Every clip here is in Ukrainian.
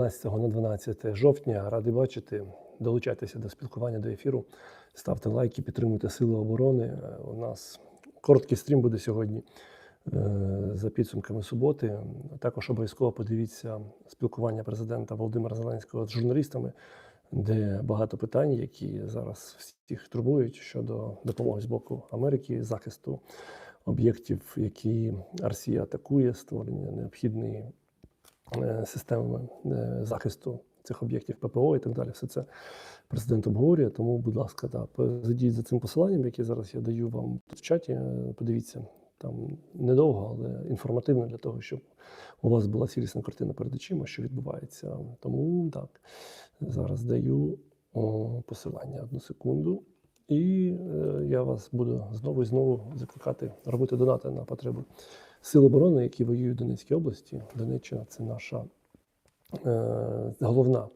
12 на 12 жовтня. Радий бачити. Долучайтеся до спілкування до ефіру. Ставте лайки, підтримуйте Сили оборони. Е, У нас короткий стрім буде сьогодні е, за підсумками суботи. Також обов'язково подивіться спілкування президента Володимира Зеленського з журналістами, де багато питань, які зараз всіх турбують щодо допомоги з боку Америки, захисту об'єктів, які Росія атакує, створення необхідної системи е, захисту цих об'єктів ППО і так далі. Все це президент обговорює. Тому, будь ласка, да, зайдіть за цим посиланням, яке зараз я даю вам в чаті. е, Подивіться там недовго, але інформативно для того, щоб у вас була цілісна картина перед очима, що відбувається. Тому так, зараз даю посилання одну секунду. І е, я вас буду знову і знову закликати робити донати на потреби сил оборони, які воюють в Донецькій області. Донеччина це наша е, головна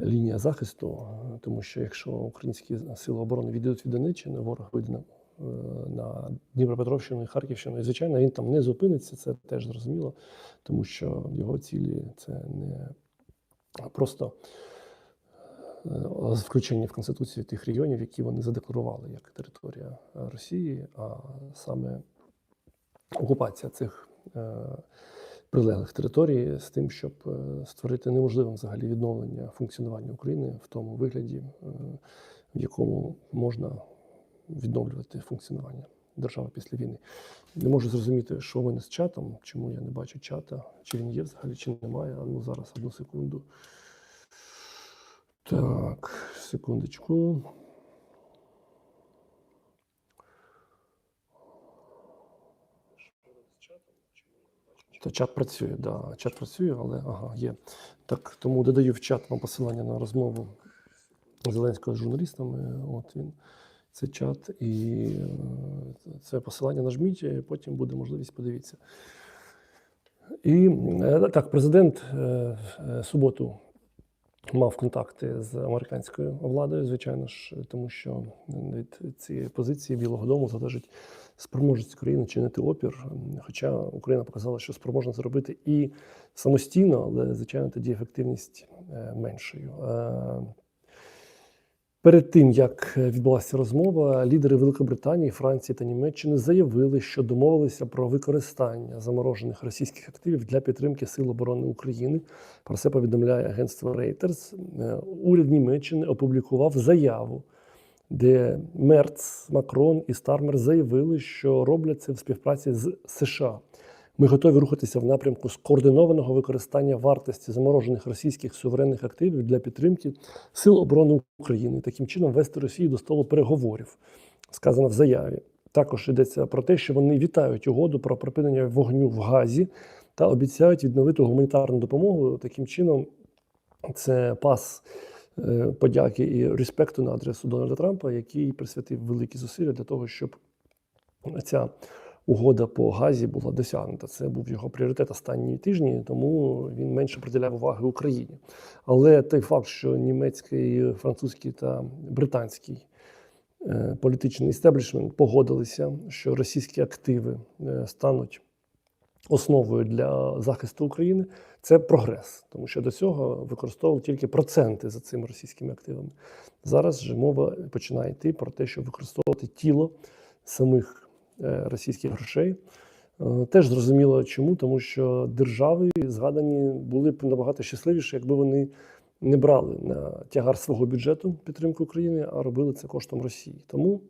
лінія захисту, тому що якщо українські сили оборони відійдуть від Донеччини, ворог вийде на, е, на Дніпропетровщину і Харківщину. І звичайно, він там не зупиниться, це теж зрозуміло, тому що його цілі це не просто включення в Конституцію тих регіонів, які вони задекларували як територія е, Росії, а саме окупація цих е, прилеглих територій з тим, щоб е, створити неможливим взагалі відновлення функціонування України в тому вигляді, е, в якому можна відновлювати функціонування держави після війни. Не можу зрозуміти, що в мене з чатом, чому я не бачу чата, чи він є взагалі, чи немає. А ну зараз одну секунду. Так, секундочку. Та чат працює, да, чат працює, але ага, є. Так, тому додаю в чат вам посилання на розмову Зеленського з журналістами. От він. Це чат і е, це посилання нажміть, і потім буде можливість подивитися. І е, так, президент е, е, суботу мав контакти з американською владою, звичайно ж, тому що від цієї позиції Білого Дому залежить спроможність України чинити опір. Хоча Україна показала, що спроможна це робити і самостійно, але звичайно тоді ефективність е, меншою. Е, Перед тим як відбулася розмова, лідери Великобританії, Франції та Німеччини заявили, що домовилися про використання заморожених російських активів для підтримки Сил оборони України. Про це повідомляє агентство Reuters. Е, Уряд Німеччини опублікував заяву, де Мерц, Макрон і Стармер заявили, що роблять це в співпраці з США. Ми готові рухатися в напрямку скоординованого використання вартості заморожених російських суверенних активів для підтримки Сил оборони України, таким чином вести Росію до столу переговорів, сказано в заяві. Також йдеться про те, що вони вітають угоду про припинення вогню в Газі та обіцяють відновити гуманітарну допомогу. Таким чином, це пас е, подяки і респекту на адресу Дональда Трампа, який присвятив великі зусилля для того, щоб ця угода по газі була досягнута. Це був його пріоритет останні тижні, тому він менше приділяв уваги Україні. Але той факт, що німецький, французький та британський е, політичний істеблішмент погодилися, що російські активи е, стануть основою для захисту України, це прогрес, тому що до цього використовували тільки проценти за цими російськими активами. Зараз же мова починає йти про те, щоб використовувати тіло самих російських грошей. Е, Теж зрозуміло чому, тому що держави згадані були б набагато щасливіші, якби вони не брали на тягар свого бюджету підтримку України, а робили це коштом Росії. Тому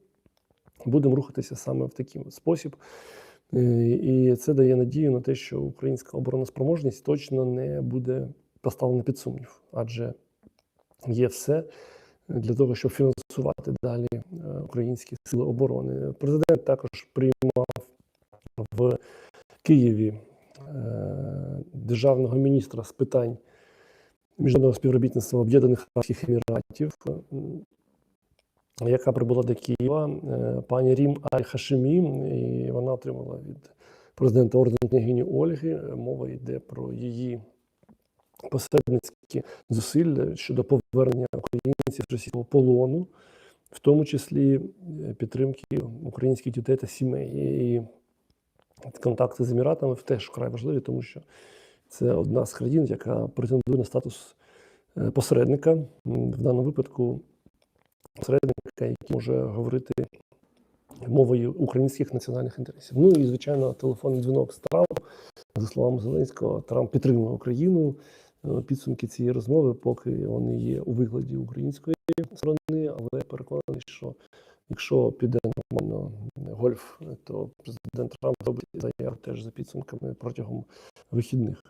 будемо рухатися саме в такий спосіб. Е, І це дає надію на те, що українська обороноспроможність точно не буде поставлена під сумнів, адже є все для того, щоб фінансувати далі е, українські сили оборони. Президент також приймав в Києві е, державного міністра з питань міжнародного співробітництва Об'єднаних Арабських Еміратів, яка прибула до Києва, е, пані Рім Аль-Хашимі, і вона отримала від президента орден княгині Ольги. Мова йде про її посередницькі зусилля щодо повернення українців з російського полону, в тому числі е, підтримки українських дітей та сімей. І контакти з Еміратами теж вкрай важливі, тому що Це одна з країн, яка претендує на статус е, посередника. В даному випадку посередника, який може говорити мовою українських національних інтересів. Ну і звичайно, телефонний дзвінок з Трампом. За словами Зеленського, Трамп підтримує Україну. Е, Підсумки цієї розмови, поки вони є у вигляді української сторони, але переконаний, що якщо піде нормально гольф, то президент Трамп зробить заяву теж за підсумками протягом вихідних.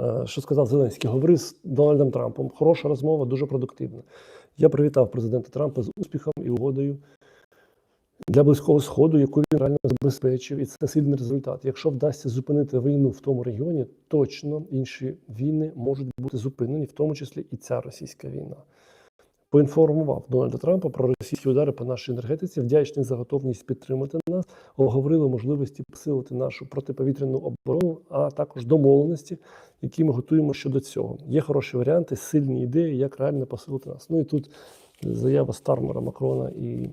Е, Що сказав Зеленський? Говорив з Дональдом Трампом. Хороша розмова, дуже продуктивна. Я привітав президента Трампа з успіхом і угодою для близького сходу, яку він реально забезпечив, і це сильний результат. Якщо вдасться зупинити війну в тому регіоні, точно інші війни можуть бути зупинені, в тому числі і ця російська війна. Поінформував Дональда Трампа про російські удари по нашій енергетиці, вдячний за готовність підтримати нас, оговорили можливості посилити нашу протиповітряну оборону, а також домовленості, які ми готуємо щодо цього. Є хороші варіанти, сильні ідеї, як реально посилити нас. Ну і тут заява Стармера, Макрона і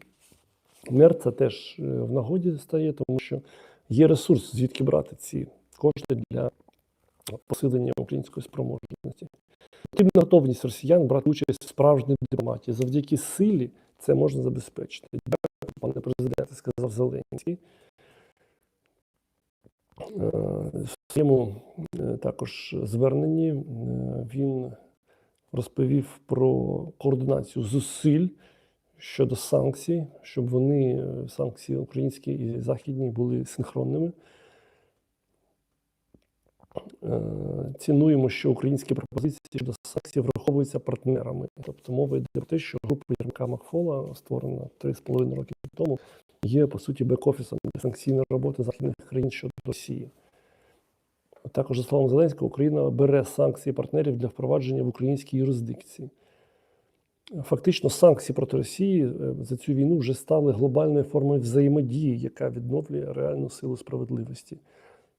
Мерца теж е, в нагоді стає, тому що є ресурс, звідки брати ці кошти для посилення української спроможності. Потрібна готовність росіян брати участь в справжній дипломатії. Завдяки силі це можна забезпечити. Дякую, пане президенте, сказав Зеленський. Е, В своєму е, також зверненні він розповів про координацію зусиль щодо санкцій, щоб вони, е, санкції українські і західні, були синхронними. Е, Цінуємо, що українські пропозиції щодо санкцій враховуються партнерами. Тобто мова йде про те, що група Єрмака Макфола, створена 3,5 роки тому, є по суті бек-офісом санкційної роботи західних країн щодо Росії. Також, за словами Зеленського, Україна бере санкції партнерів для впровадження в українській юрисдикції. Фактично, санкції проти Росії е, за цю війну вже стали глобальною формою взаємодії, яка відновлює реальну силу справедливості.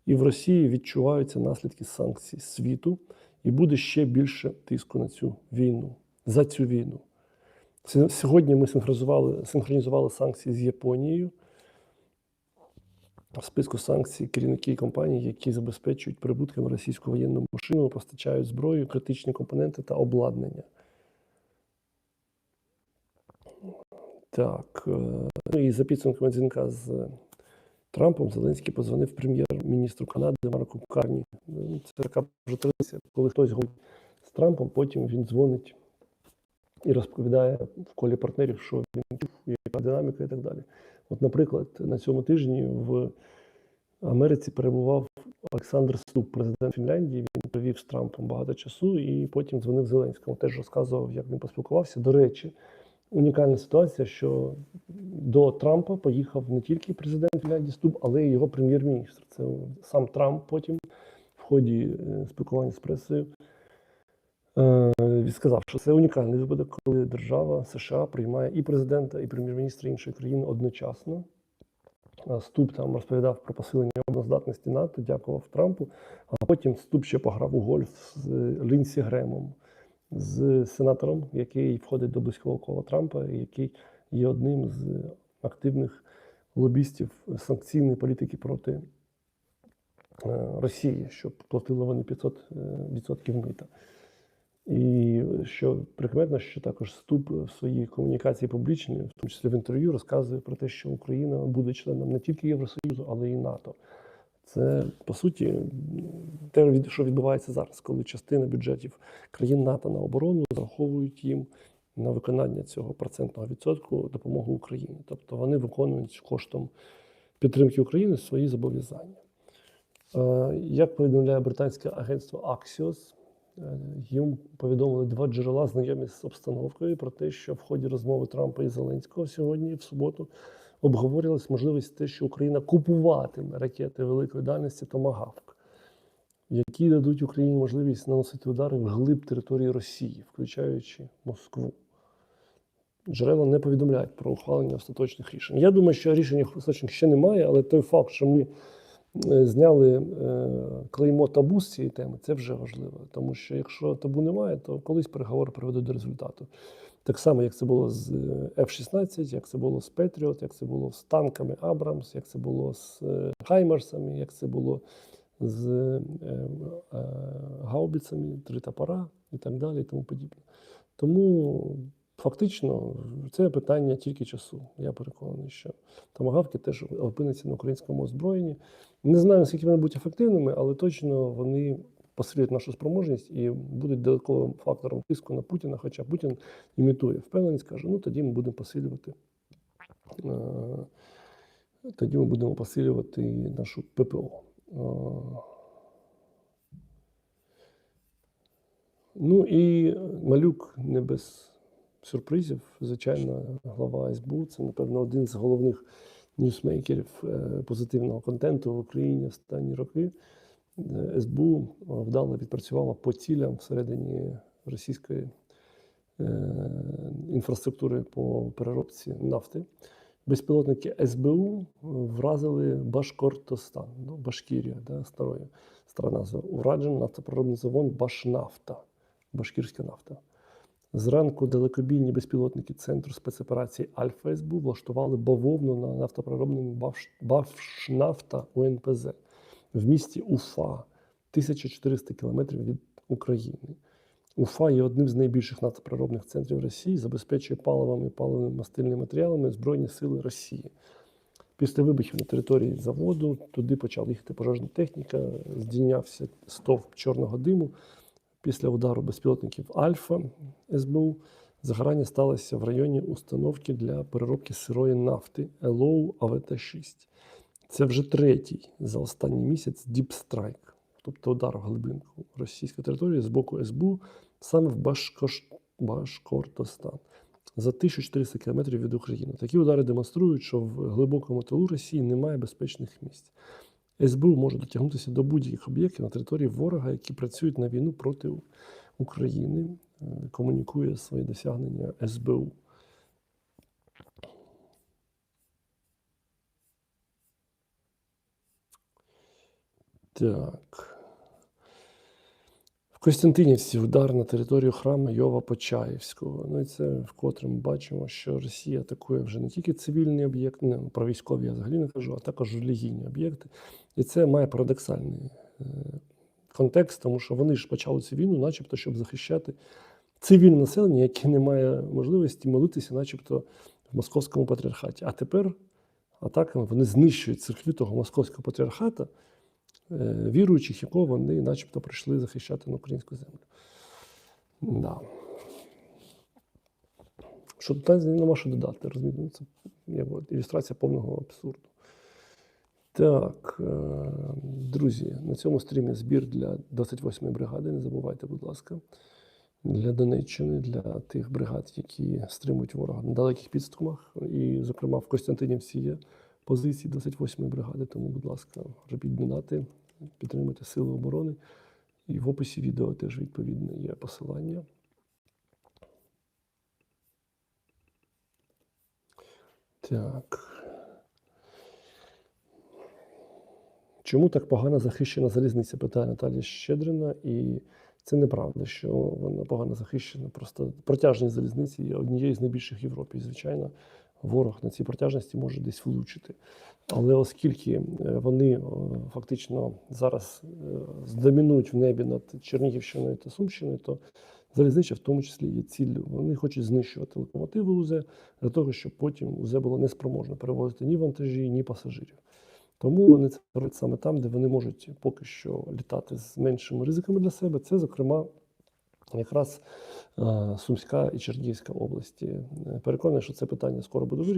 І в Росії відчуваються наслідки санкцій світу, і буде ще більше тиску на цю війну за цю війну. Сьогодні ми синхронізували, синхронізували санкції з Японією. В списку санкцій керівники компаній, які забезпечують прибутками російську воєнну машину, постачають зброю, критичні компоненти та обладнання. Так. е, Ну і за підсумками дзвінка з Трампом Зеленський позвонив прем'єр-міністру Канади Марку Карні. Ну, Це така вже традиція, коли хтось говорить з Трампом, потім він дзвонить і розповідає в колі партнерів, що він чув, яка динаміка і так далі. От, наприклад, на цьому тижні в Америці перебував Олександр Ступ, президент Фінляндії. Він провів з Трампом багато часу і потім дзвонив Зеленському. Теж розказував, як він поспілкувався. До речі, унікальна ситуація, що до Трампа поїхав не тільки президент Фінляндії Ступ, але й його прем'єр-міністр. Це сам Трамп потім в ході е, спілкування з пресою. е, Він сказав, що це унікальний випадок, коли держава США приймає і президента, і прем'єр-міністра іншої країни одночасно. Ступ там розповідав про посилення обороноздатності НАТО, дякував Трампу. А потім Ступ ще пограв у гольф з Лінсі Гремом, з сенатором, який входить до близького кола Трампа, і який є одним з активних лобістів санкційної політики проти е, Росії, щоб платили вони 500% відсотків мита. І що прикметно, що також Ступ в своїй комунікації публічній, в тому числі в інтерв'ю, розказує про те, що Україна буде членом не тільки Євросоюзу, але й НАТО. Це по суті те, що відбувається зараз, коли частина бюджетів країн НАТО на оборону зараховують їм на виконання цього процентного відсотку допомогу Україні. Тобто вони виконують коштом підтримки України свої зобов'язання. Е, Як повідомляє британське агентство Axios, е, їм повідомили два джерела, знайомі з обстановкою, про те, що в ході розмови Трампа і Зеленського сьогодні, в суботу, обговорювалась можливість те, що Україна купуватиме ракети великої дальності Томагавк, які дадуть Україні можливість наносити удари в глиб території Росії, включаючи Москву. Джерела не повідомляють про ухвалення остаточних рішень. Я думаю, що рішень остаточних ще немає, але той факт, що ми е, зняли е, клеймо табу з цієї теми, це вже важливо. Тому що якщо табу немає, то колись переговори приведуть до результату. Так само, як це було з е, F-16, як це було з Patriot, як це було з танками Абрамс, як це було з е, Хаймерсами, як це було з е, е, гаубицями, три топора і так далі, і тому подібне. Тому фактично це питання тільки часу. Я переконаний, що томагавки теж опиняться на українському озброєнні. Не знаю, наскільки вони будуть ефективними, але точно вони посилюють нашу спроможність і будуть додатковим фактором тиску на Путіна. Хоча Путін імітує впевненість, каже, ну тоді ми будемо посилювати. е, Тоді ми будемо посилювати нашу ППО. Е, Ну і малюк не без сюрпризів. Звичайно, глава СБУ це, напевно, один з головних ньюсмейкерів е, позитивного контенту в Україні останні роки. Е, СБУ вдало відпрацювала по цілям всередині російської е, інфраструктури по переробці нафти. Безпілотники СБУ вразили Башкортостан, ну, Башкірія, да, старої, стара назва. Ураджен нафтопроробний завод Башнафта, Башкірська нафта. Зранку далекобійні безпілотники Центру спецоперацій Альфа СБУ влаштували бавовну на нафтопроробному Бавшнафта УНПЗ в місті Уфа, 1400 кілометрів від України. Уфа є одним з найбільших нафтопроробних центрів Росії, забезпечує паливом і паливними мастильними матеріалами Збройні сили Росії. Після вибухів на території заводу туди почала їхати пожежна техніка, здійнявся стовп чорного диму. Після удару безпілотників Альфа СБУ загорання сталося в районі установки для переробки сирої нафти ЕЛОУ АВТ-6. Це вже третій за останній місяць діпстрайк, тобто удар в глибинку російської території з боку СБУ саме в Башкош... Башкортостан за 1400 кілометрів від України. Такі удари демонструють, що в глибокому тилу Росії немає безпечних місць. СБУ може дотягнутися до будь-яких об'єктів на території ворога, які працюють на війну проти України. Е, Комунікує свої досягнення СБУ. Так. В Костянтинівці удар на територію храму Йова Почаївського. Ну і це вкотре ми бачимо, що Росія атакує вже не тільки цивільні об'єкти, не про військові я взагалі не кажу, а також релігійні об'єкти. І це має парадоксальний е, контекст, тому що вони ж почали цю війну, начебто, щоб захищати цивільне населення, яке не має можливості молитися, начебто, в московському патріархаті. А тепер атаками вони знищують церкві того московського патріархата, віруючих, якого вони, начебто, прийшли захищати на українську землю. Да. Що тут нема що додати, розумієте? Ну, Це ілюстрація повного абсурду. Так, е, друзі, на цьому стрімі збір для 28-ї бригади. Не забувайте, будь ласка, для Донеччини, для тих бригад, які стримують ворога на далеких підступах. І, зокрема, в Костянтинівці є позиції 28-ї бригади. Тому, будь ласка, робіть донати, підтримуйте Сили оборони. І в описі відео теж відповідне є посилання. Так. Чому так погано захищена залізниця? Питає Наталія Щедрина. І це неправда, що вона погано захищена. Просто протяжність залізниці є однією з найбільших в Європі. Звичайно, ворог на цій протяжності може десь влучити. Але оскільки е, вони е, фактично зараз е, здомінують в небі над Чернігівщиною та Сумщиною, то залізнича в тому числі є ціллю. Вони хочуть знищувати локомотиви УЗ для того, щоб потім УЗ було неспроможно перевозити ні вантажі, ні пасажирів. Тому вони це роблять саме там, де вони можуть поки що літати з меншими ризиками для себе. Це, зокрема, якраз е, Сумська і Чернігівська області. Е, Переконаний, що це питання скоро буде вирішено.